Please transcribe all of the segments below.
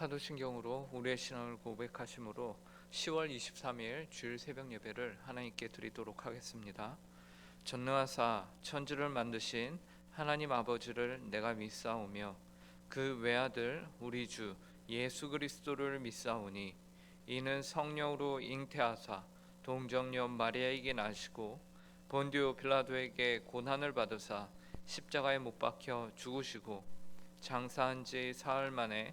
사도신경으로 우리의 신앙을 고백하심으로 10월 23일 주일 새벽 예배를 하나님께 드리도록 하겠습니다. 전능하사 천지를 만드신 하나님 아버지를 내가 믿사오며 그 외아들 우리 주 예수 그리스도를 믿사오니 이는 성령으로 잉태하사 동정녀 마리아에게 나시고 본디오 빌라도에게 고난을 받으사 십자가에 못 박혀 죽으시고 장사한 지 사흘 만에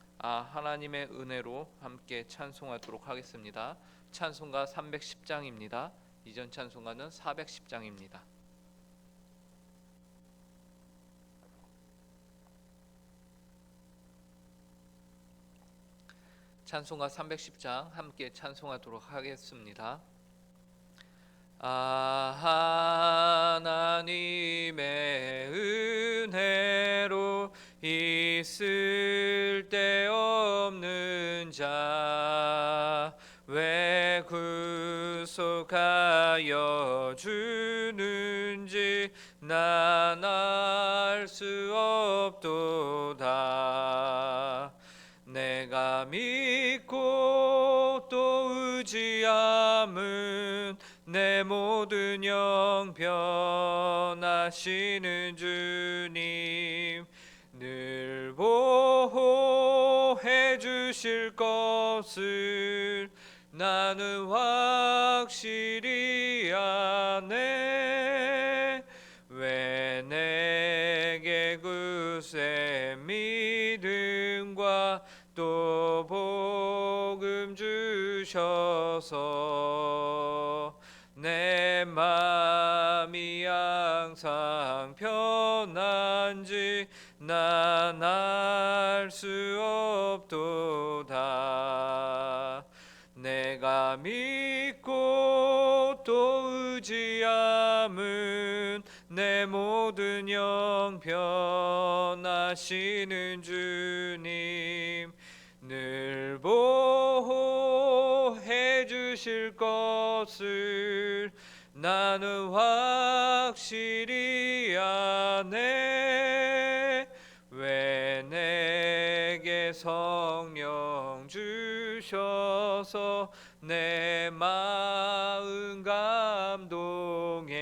아 하나님의 은혜로 함께 찬송하도록 하겠습니다. 찬송가 310장입니다. 이전 찬송가는 410장입니다. 찬송가 310장 함께 찬송하도록 하겠습니다. 아 하나님의 은혜로 있을 데 없는 자 왜 구속하여 주는지 난 알 수 없도다. 내가 믿고 또 의지함은 내 모든 영 변하시는 주님 늘 보호해 주실 것을 나는 확실히 아네. 왜 내게 그새 믿음과 또 복음 주셔서 내 마음이 항상 편한지 난알 수 없도다. 내가 믿고 또 의지함은 내 모든 영 변하시는 주님 늘 보호해 주실 것을 나는 확실히 아네. 왜 성령 주셔서 내 마음 감동해.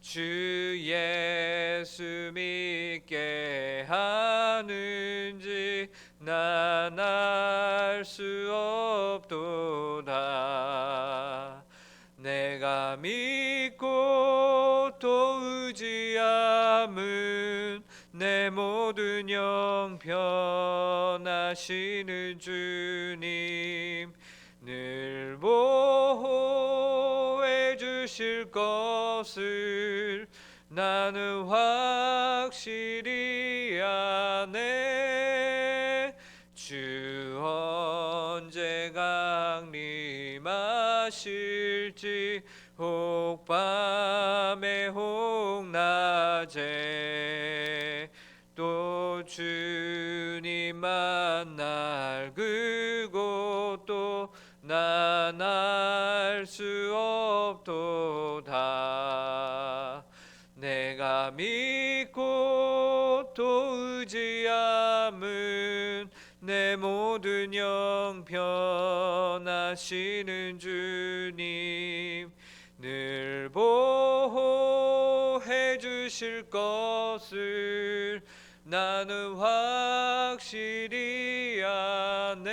주 예수 믿게 하는지 난 알 수 없도다. 내가 믿고 또 의지 함은 내 모든 영 변하시는 주님 늘 보호해 주실 것을 나는 확실히 아네. 주 언제 강림하실지 혹 밤에 혹 낮에 또 주님 만날 그곳도 난알수 없도다. 내가 믿고 또 의지함은 내 모든 영 변하시는 주님 늘 보호해 주실 것을 나는 확실히 아네.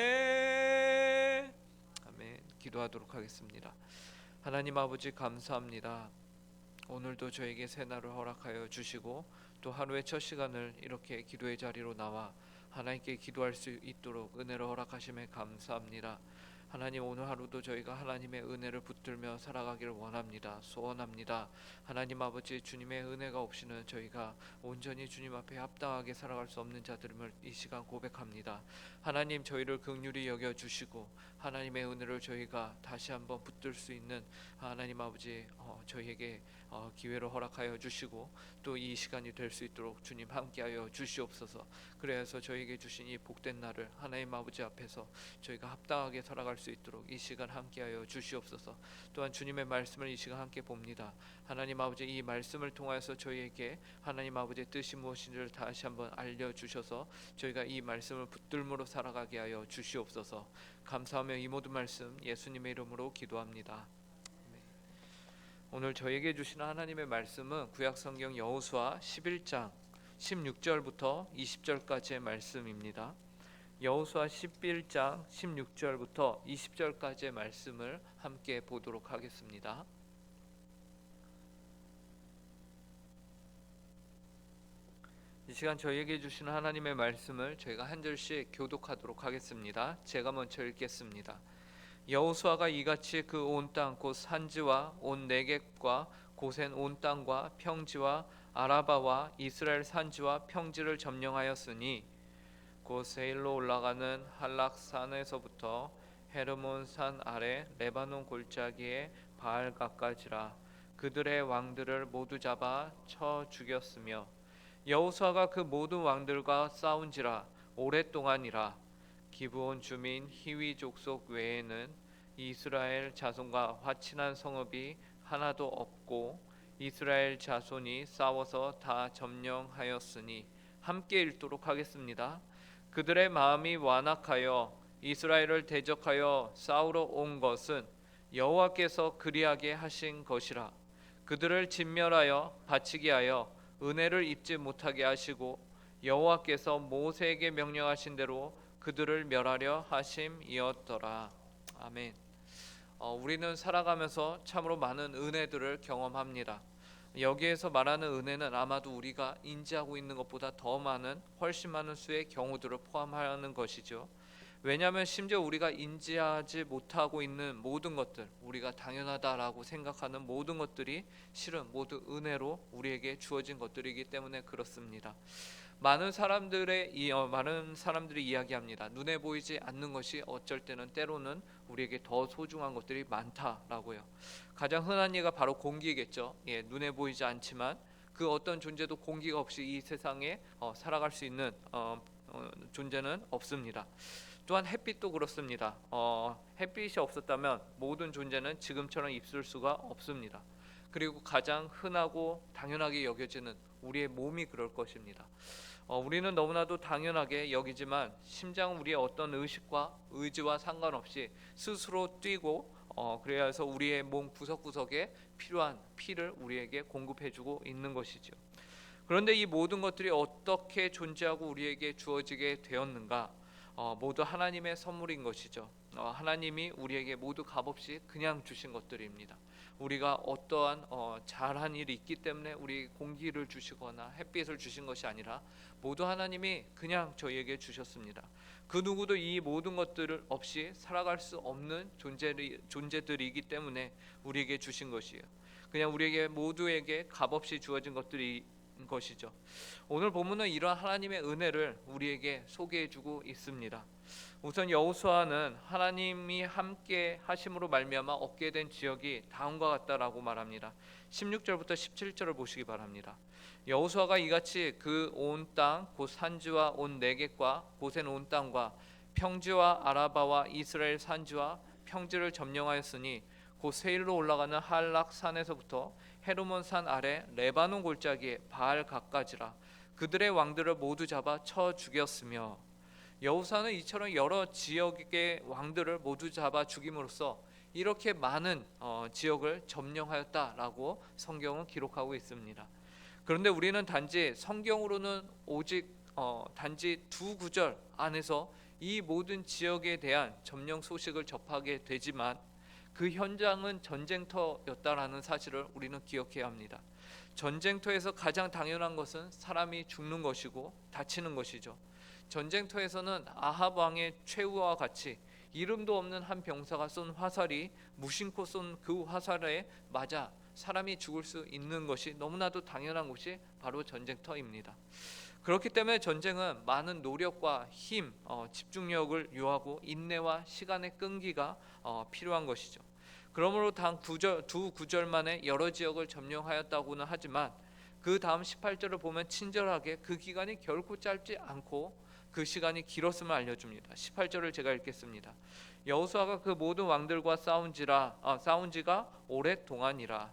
아멘. 기도하도록 하겠습니다. 하나님 아버지 감사합니다. 오늘도 저에게 새날을 허락하여 주시고 또 하루의 첫 시간을 이렇게 기도의 자리로 나와 하나님께 기도할 수 있도록 은혜를 허락하심에 감사합니다. 하나님 오늘 하루도 저희가 하나님의 은혜를 붙들며 살아가기를 원합니다. 소원합니다. 하나님 아버지 주님의 은혜가 없이는 저희가 온전히 주님 앞에 합당하게 살아갈 수 없는 자들임을 이 시간 고백합니다. 하나님 저희를 긍휼히 여겨 주시고 하나님의 은혜를 저희가 다시 한번 붙들 수 있는 하나님 아버지 어, 저희에게 어, 기회를 허락하여 주시고 또 이 시간이 될 수 있도록 주님 함께하여 주시옵소서. 그래서 저희에게 주신 이 복된 날을 하나님 아버지 앞에서 저희가 합당하게 살아갈 수 있도록 이 시간 함께하여 주시옵소서. 또한 주님의 말씀을 이 시간 함께 봅니다. 하나님 아버지 이 말씀을 통하여서 저희에게 하나님 아버지의 뜻이 무엇인지를 다시 한번 알려 주셔서 저희가 이 말씀을 붙들므로 살아가게 하여 주시옵소서. 감사하며 이 모든 말씀 예수님의 이름으로 기도합니다. 오늘 저에게 주시는 하나님의 말씀은 구약 성경 여호수아 11장 16절부터 20절까지의 말씀입니다. 여호수아 11장 16절부터 20절까지의 말씀을 함께 보도록 하겠습니다. 이 시간 저희에게 주시는 하나님의 말씀을 저희가 한 절씩 교독하도록 하겠습니다. 제가 먼저 읽겠습니다. 여호수아가 이같이 그 온 땅 곧 산지와 온 내겝과 고센 온 땅과 평지와 아라바와 이스라엘 산지와 평지를 점령하였으니 곧 세일로 올라가는 한락산에서부터 헤르몬 산 아래 레바논 골짜기에 바알가까지라 그들의 왕들을 모두 잡아 쳐 죽였으며 여호수아가 그 모든 왕들과 싸운지라 오랫동안이라 기브온 주민 히위 족속 외에는 이스라엘 자손과 화친한 성읍이 하나도 없고 이스라엘 자손이 싸워서 다 점령하였으니 함께 읽도록 하겠습니다. 그들의 마음이 완악하여 이스라엘을 대적하여 싸우러 온 것은 여호와께서 그리하게 하신 것이라 그들을 진멸하여 바치게 하여 은혜를 입지 못하게 하시고 여호와께서 모세에게 명령하신 대로 그들을 멸하려 하심이었더라. 아멘. 어, 우리는 살아가면서 참으로 많은 은혜들을 경험합니다. 여기에서 말하는 은혜는 아마도 우리가 인지하고 있는 것보다 더 많은 훨씬 많은 수의 경우들을 포함하는 것이죠. 왜냐하면 심지어 우리가 인지하지 못하고 있는 모든 것들, 우리가 당연하다라고 생각하는 모든 것들이 실은 모두 은혜로 우리에게 주어진 것들이기 때문에 그렇습니다. 많은 사람들의 이 어, 많은 사람들이 이야기합니다. 눈에 보이지 않는 것이 어쩔 때는 때로는 우리에게 더 소중한 것들이 많다라고요. 가장 흔한 예가 바로 공기겠죠. 예, 눈에 보이지 않지만 그 어떤 존재도 공기가 없이 이 세상에 어, 살아갈 수 있는 어, 어, 존재는 없습니다. 또한 햇빛도 그렇습니다. 어, 햇빛이 없었다면 모든 존재는 지금처럼 있을 수가 없습니다. 그리고 가장 흔하고 당연하게 여겨지는 우리의 몸이 그럴 것입니다. 어, 우리는 너무나도 당연하게 여기지만 심장은 우리의 어떤 의식과 의지와 상관없이 스스로 뛰고 어, 그래서 우리의 몸 구석구석에 필요한 피를 우리에게 공급해주고 있는 것이죠. 그런데 이 모든 것들이 어떻게 존재하고 우리에게 주어지게 되었는가? 어, 모두 하나님의 선물인 것이죠. 어, 하나님이 우리에게 모두 값없이 그냥 주신 것들입니다. 우리가 어떠한 어, 잘한 일이 있기 때문에 우리 공기를 주시거나 햇빛을 주신 것이 아니라 모두 하나님이 그냥 저희에게 주셨습니다. 그 누구도 이 모든 것들을 없이 살아갈 수 없는 존재리, 존재들이기 때문에 우리에게 주신 것이에요. 그냥 우리에게 모두에게 값없이 주어진 것들이 것이죠. 오늘 본문은 이러한 하나님의 은혜를 우리에게 소개해주고 있습니다. 우선 여호수아는 하나님이 함께 하심으로 말미암아 얻게 된 지역이 다음과 같다라고 말합니다. 16절부터 17절을 보시기 바랍니다. 여호수아가 이같이 그 온 땅 곧 산지와 온 내겝과 고센 온 땅과 평지와 아라바와 이스라엘 산지와 평지를 점령하였으니 곧 세일로 올라가는 한락 산에서부터 헤르몬 산 아래 레바논 골짜기에 바알 가까지라 그들의 왕들을 모두 잡아 쳐 죽였으며 여호사는 이처럼 여러 지역의 왕들을 모두 잡아 죽임으로써 이렇게 많은 어, 지역을 점령하였다라고 성경은 기록하고 있습니다. 그런데 우리는 단지 성경으로는 오직 어, 단지 두 구절 안에서 이 모든 지역에 대한 점령 소식을 접하게 되지만 그 현장은 전쟁터였다라는 사실을 우리는 기억해야 합니다. 전쟁터에서 가장 당연한 것은 사람이 죽는 것이고 다치는 것이죠. 전쟁터에서는 아합 왕의 최후와 같이 이름도 없는 한 병사가 쏜 화살이 무심코 쏜 그 화살에 맞아 사람이 죽을 수 있는 것이 너무나도 당연한 곳이 바로 전쟁터입니다. 그렇기 때문에 전쟁은 많은 노력과 힘, 어, 집중력을 요하고 인내와 시간의 끈기가 어, 필요한 것이죠. 그러므로 단 구절, 두 구절 만에 여러 지역을 점령하였다고는 하지만 그 다음 18절을 보면 친절하게 그 기간이 결코 짧지 않고 그 시간이 길었음을 알려줍니다. 18절을 제가 읽겠습니다. 여호수아가 그 모든 왕들과 싸운지라 아, 싸운지가 오랫동안이라.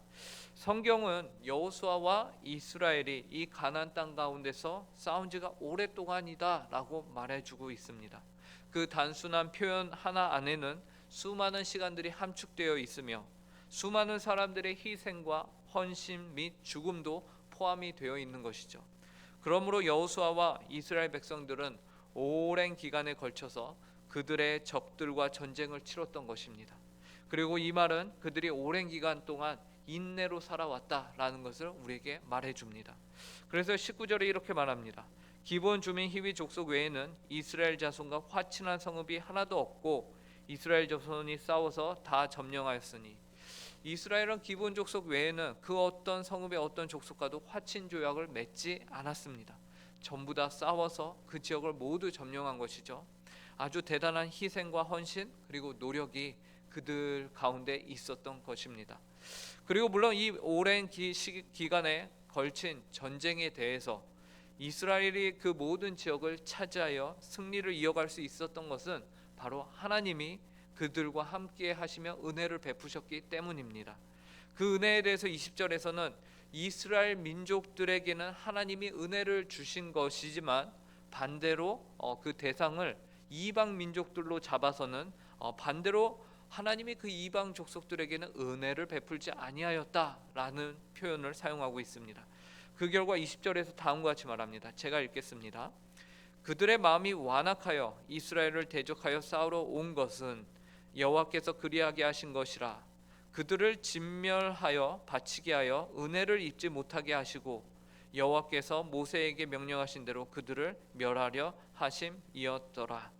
성경은 여호수아와 이스라엘이 이 가나안 땅 가운데서 싸운지가 오랫동안이다라고 말해주고 있습니다. 그 단순한 표현 하나 안에는 수많은 시간들이 함축되어 있으며 수많은 사람들의 희생과 헌신 및 죽음도 포함이 되어 있는 것이죠. 그러므로 여호수아와 이스라엘 백성들은 오랜 기간에 걸쳐서 그들의 적들과 전쟁을 치렀던 것입니다. 그리고 이 말은 그들이 오랜 기간 동안 인내로 살아왔다라는 것을 우리에게 말해 줍니다. 그래서 19절에 이렇게 말합니다. 기본 주민 히위 족속 외에는 이스라엘 자손과 화친한 성읍이 하나도 없고 이스라엘 자손이 싸워서 다 점령하였으니 이스라엘은 기본 족속 외에는 그 어떤 성읍의 어떤 족속과도 화친 조약을 맺지 않았습니다. 전부 다 싸워서 그 지역을 모두 점령한 것이죠. 아주 대단한 희생과 헌신 그리고 노력이 그들 가운데 있었던 것입니다. 그리고 물론 이 오랜 기간에 걸친 전쟁에 대해서 이스라엘이 그 모든 지역을 차지하여 승리를 이어갈 수 있었던 것은 바로 하나님이 그들과 함께 하시며 은혜를 베푸셨기 때문입니다. 그 은혜에 대해서 20절에서는 이스라엘 민족들에게는 하나님이 은혜를 주신 것이지만 반대로 어, 그 대상을 이방 민족들로 잡아서는 어, 반대로 하나님이 그 이방 족속들에게는 은혜를 베풀지 아니하였다라는 표현을 사용하고 있습니다. 그 결과 20절에서 다음과 같이 말합니다. 제가 읽겠습니다. 그들의 마음이 완악하여 이스라엘을 대적하여 싸우러 온 것은 여호와께서 그리하게 하신 것이라 그들을 진멸하여 바치게 하여 은혜를 입지 못하게 하시고 여호와께서 모세에게 명령하신 대로 그들을 멸하려 하심이었더라.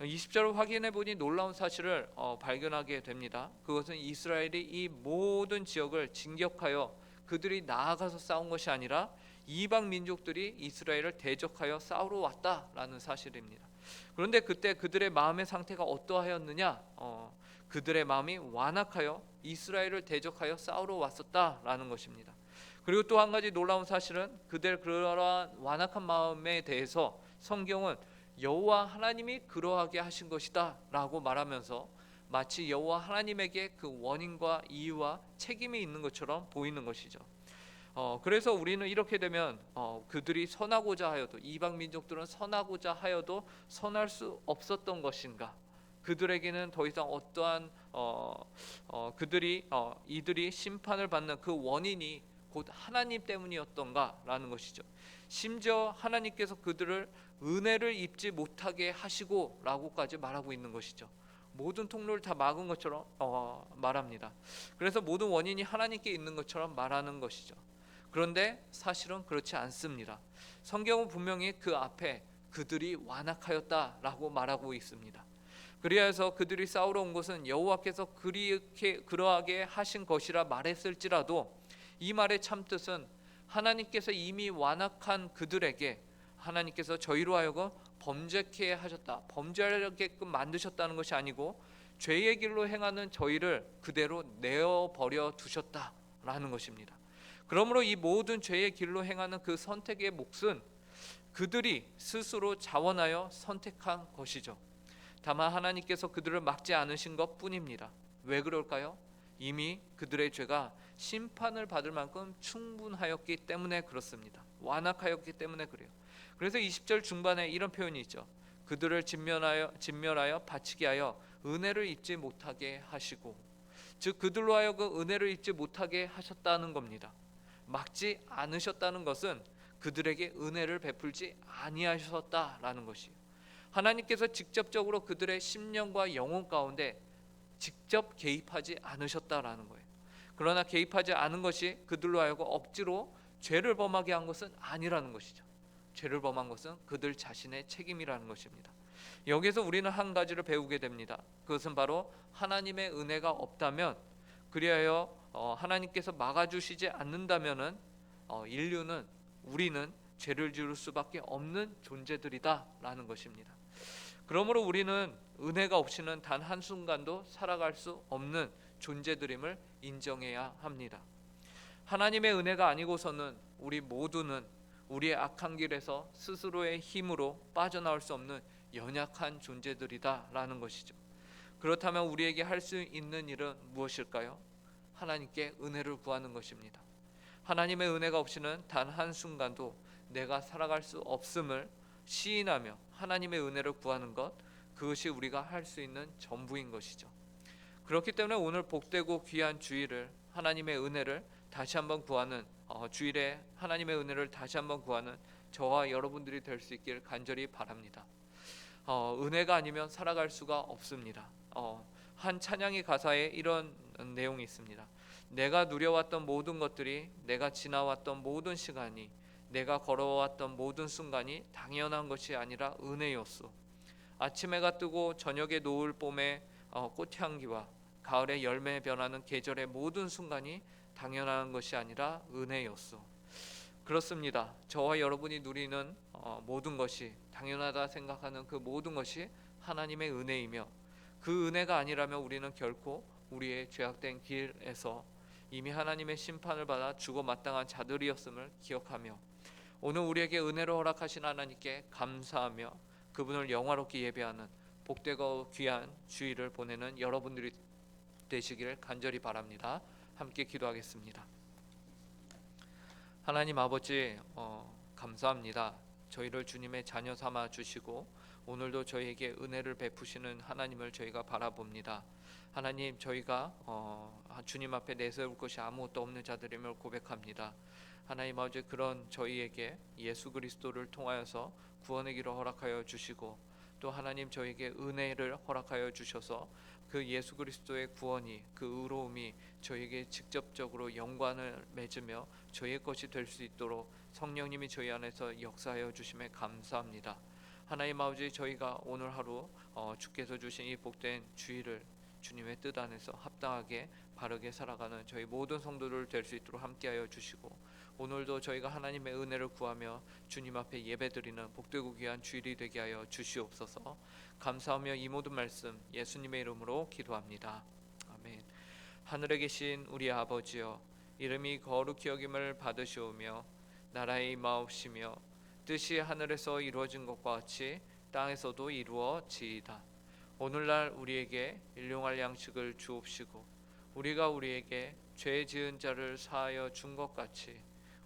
20절을 확인해 보니 놀라운 사실을 어, 발견하게 됩니다. 그것은 이스라엘이 이 모든 지역을 진격하여 그들이 나아가서 싸운 것이 아니라 이방 민족들이 이스라엘을 대적하여 싸우러 왔다라는 사실입니다. 그런데 그때 그들의 마음의 상태가 어떠하였느냐? 어, 그들의 마음이 완악하여 이스라엘을 대적하여 싸우러 왔었다라는 것입니다. 그리고 또 한 가지 놀라운 사실은 그들 그러한 완악한 마음에 대해서 성경은 여호와 하나님이 그러하게 하신 것이다라고 말하면서 마치 여호와 하나님에게 그 원인과 이유와 책임이 있는 것처럼 보이는 것이죠. 어, 그래서 우리는 이렇게 되면 어, 그들이 선하고자 하여도 이방 민족들은 선하고자 하여도 선할 수 없었던 것인가? 그들에게는 더 이상 어떠한 어, 어, 그들이 어, 이들이 심판을 받는 그 원인이 곧 하나님 때문이었던가라는 것이죠. 심지어 하나님께서 그들을 은혜를 입지 못하게 하시고라고까지 말하고 있는 것이죠. 모든 통로를 다 막은 것처럼 어, 말합니다. 그래서 모든 원인이 하나님께 있는 것처럼 말하는 것이죠. 그런데 사실은 그렇지 않습니다. 성경은 분명히 그 앞에 그들이 완악하였다라고 말하고 있습니다. 그리하여서 그들이 싸우러 온 것은 여호와께서 그렇게 그러하게 하신 것이라 말했을지라도 이 말의 참 뜻은 하나님께서 이미 완악한 그들에게 하나님께서 저희로 하여금 범죄케 하셨다. 범죄하게끔 만드셨다는 것이 아니고 죄의 길로 행하는 저희를 그대로 내어 버려 두셨다라는 것입니다. 그러므로 이 모든 죄의 길로 행하는 그 선택의 몫은 그들이 스스로 자원하여 선택한 것이죠. 다만 하나님께서 그들을 막지 않으신 것 뿐입니다. 왜 그럴까요? 이미 그들의 죄가 심판을 받을 만큼 충분하였기 때문에 그렇습니다. 완악하였기 때문에 그래요. 그래서 20절 중반에 이런 표현이 있죠. 그들을 진멸하여 진멸하여 바치게 하여 은혜를 입지 못하게 하시고 즉 그들로 하여금 은혜를 입지 못하게 하셨다는 겁니다. 막지 않으셨다는 것은 그들에게 은혜를 베풀지 아니하셨다라는 것이에요. 하나님께서 직접적으로 그들의 심령과 영혼 가운데 직접 개입하지 않으셨다라는 거예요. 그러나 개입하지 않은 것이 그들로 하여금 억지로 죄를 범하게 한 것은 아니라는 것이죠. 죄를 범한 것은 그들 자신의 책임이라는 것입니다. 여기서 우리는 한 가지를 배우게 됩니다. 그것은 바로 하나님의 은혜가 없다면 그리하여 어, 하나님께서 막아주시지 않는다면은 어, 인류는 우리는 죄를 지을 수밖에 없는 존재들이다라는 것입니다. 그러므로 우리는 은혜가 없이는 단 한 순간도 살아갈 수 없는 존재들임을 인정해야 합니다. 하나님의 은혜가 아니고서는 우리 모두는 우리의 악한 길에서 스스로의 힘으로 빠져나올 수 없는 연약한 존재들이다라는 것이죠. 그렇다면 우리에게 할 수 있는 일은 무엇일까요? 하나님께 은혜를 구하는 것입니다. 하나님의 은혜가 없이는 단 한 순간도 내가 살아갈 수 없음을 시인하며 하나님의 은혜를 구하는 것 그것이 우리가 할 수 있는 전부인 것이죠. 그렇기 때문에 오늘 복되고 귀한 주일을 하나님의 은혜를 다시 한번 구하는 어, 주일에 하나님의 은혜를 다시 한번 구하는 저와 여러분들이 될 수 있길 간절히 바랍니다. 어, 은혜가 아니면 살아갈 수가 없습니다. 어, 한 찬양의 가사에 이런 내용이 있습니다. 내가 누려왔던 모든 것들이 내가 지나왔던 모든 시간이 내가 걸어왔던 모든 순간이 당연한 것이 아니라 은혜였소. 아침 해가 뜨고 저녁에 노을 봄의 어, 꽃향기와 가을에 열매 변하는 계절의 모든 순간이 당연한 것이 아니라 은혜였소. 그렇습니다. 저와 여러분이 누리는 어, 모든 것이 당연하다 생각하는 그 모든 것이 하나님의 은혜이며 그 은혜가 아니라면 우리는 결코 우리의 죄악된 길에서 이미 하나님의 심판을 받아 죽어 마땅한 자들이었음을 기억하며 오늘 우리에게 은혜를 허락하신 하나님께 감사하며 그분을 영화롭게 예배하는 복되고 귀한 주일을 보내는 여러분들이 되시기를 간절히 바랍니다. 함께 기도하겠습니다. 하나님 아버지 어, 감사합니다. 저희를 주님의 자녀 삼아 주시고 오늘도 저희에게 은혜를 베푸시는 하나님을 저희가 바라봅니다. 하나님 저희가 어, 주님 앞에 내세울 것이 아무것도 없는 자들임을 고백합니다. 하나님 아버지 그런 저희에게 예수 그리스도를 통하여서 구원의 길을 허락하여 주시고 또 하나님 저에게 은혜를 허락하여 주셔서 그 예수 그리스도의 구원이 그 의로움이 저에게 직접적으로 영광을 맺으며 저의 것이 될 수 있도록 성령님이 저희 안에서 역사하여 주심에 감사합니다. 하나님 아버지 저희가 오늘 하루 어, 주께서 주신 이 복된 주일을 주님의 뜻 안에서 합당하게 바르게 살아가는 저희 모든 성도들 될 수 있도록 함께하여 주시고 오늘도 저희가 하나님의 은혜를 구하며 주님 앞에 예배드리는 복되고 귀한 주일이 되게 하여 주시옵소서. 감사하며 이 모든 말씀 예수님의 이름으로 기도합니다. 아멘. 하늘에 계신 우리 아버지여 이름이 거룩히 여김을 받으시오며 나라의 임하옵시며 뜻이 하늘에서 이루어진 것과 같이 땅에서도 이루어지이다. 오늘날 우리에게 일용할 양식을 주옵시고 우리가 우리에게 죄 지은 자를 사하여 준 것 같이